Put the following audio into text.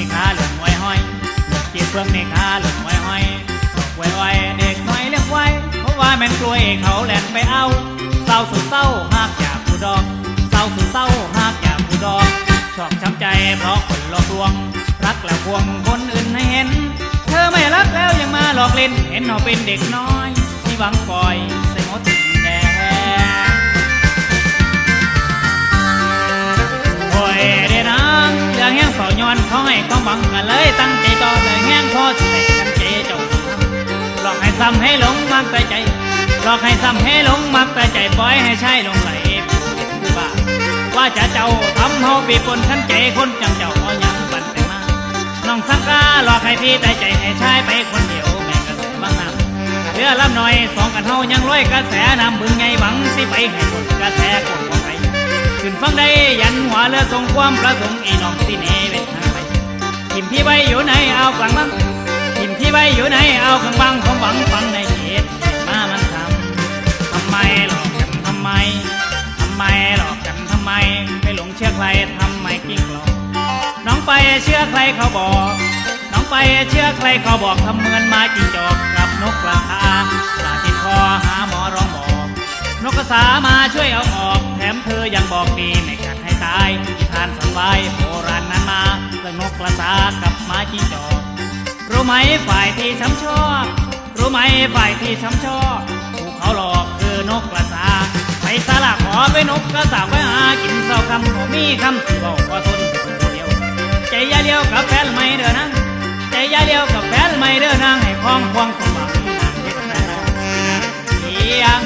บิ่งเมฆาหลงไว้ห้อยบอกไว้ไว้เด็กน้อยเลี้ยงไว้ เพราะว่าแม่นกล้วยเขาแหลนไปเอาเศร้าสุดเศร้าหากอยากผู้ดอกเศร้าสุดเศร้าหากอยากผู้ดอกชอกช้ำใจเพราะคนหลอกลวง รักแล้วพวงคนอื่นให้เห็น เธอไม่รักแล้วยังมาหลอกเล่นเห็นเราเป็นเด็กน้อยที่หวังปล่อย ห้งเฝ้าย้อนเขาให้ความหวังกันเลยตั้งใจต่อเลยแห้งพอสิได้กันใจเจ้าหลอกให้ซ้ำให้หลงมักแต่ใจหลอกให้ซ้ำให้หลงมักแต่ใจปล่อยให้ใช่ลงไหลว่าว่าจะเจ้าทำเฮาปีปนขันใจคนจังเจ้าเอายังบันไปมาน้องสังกาหลอกให้พี่แต่ใจให้ใชายไปคนเดียวแม่ก็เลยบางน้ำเรือลำหน้อยสองกันเฮายังร้อยกระแสน้ำบึงไงหวังสิไปให้หมดกระแสกดบ่ไป ขึ้นฟังได้ยันหัวเรือทรงความประสงค์อีน้องสิเนเวทางไปทิมที่ไว้อยู่ในเอากลางบังทิมที่ไว้อยู่ในเอากลางบังของหวังฟังในเหตุมามันทำทำไมหลอกกันทำไมทำไมหลอกกันทำไมไปหลงเชื่อใครทำไมกิ้งหลอกน้องไปเชื่อใครเขาบอก น้องไปเชื่อใครเขาบอกทำเหมือนมาจิ้งจอกกับนกกระทาปลาติดคอหาหมอร้องบอกนกกระสามาช่วยเอาออก มเธอยังบอกดีไม่กัดให้ตายที่ทานสันไว้โบราณนั้นมาเรื่องนกกระสากับม้จิ้งจอกรู้ไหมฝ่ายที่ช้ำชอบรู้ไหมฝ่ายที่ช้ำชอบถูกเขาหลอกคือนกกระสาไปสละขอไปนกกระสาไว้หากินเศร้าคำผมมีคำสิบอกว่าทนเดียวใจยาเลี้ยวกับแฟนไม่เดินนั่งใจยาเลี้ยวกับแฟนไม่เดินนั่งให้คล้องควงสมบัติเสียง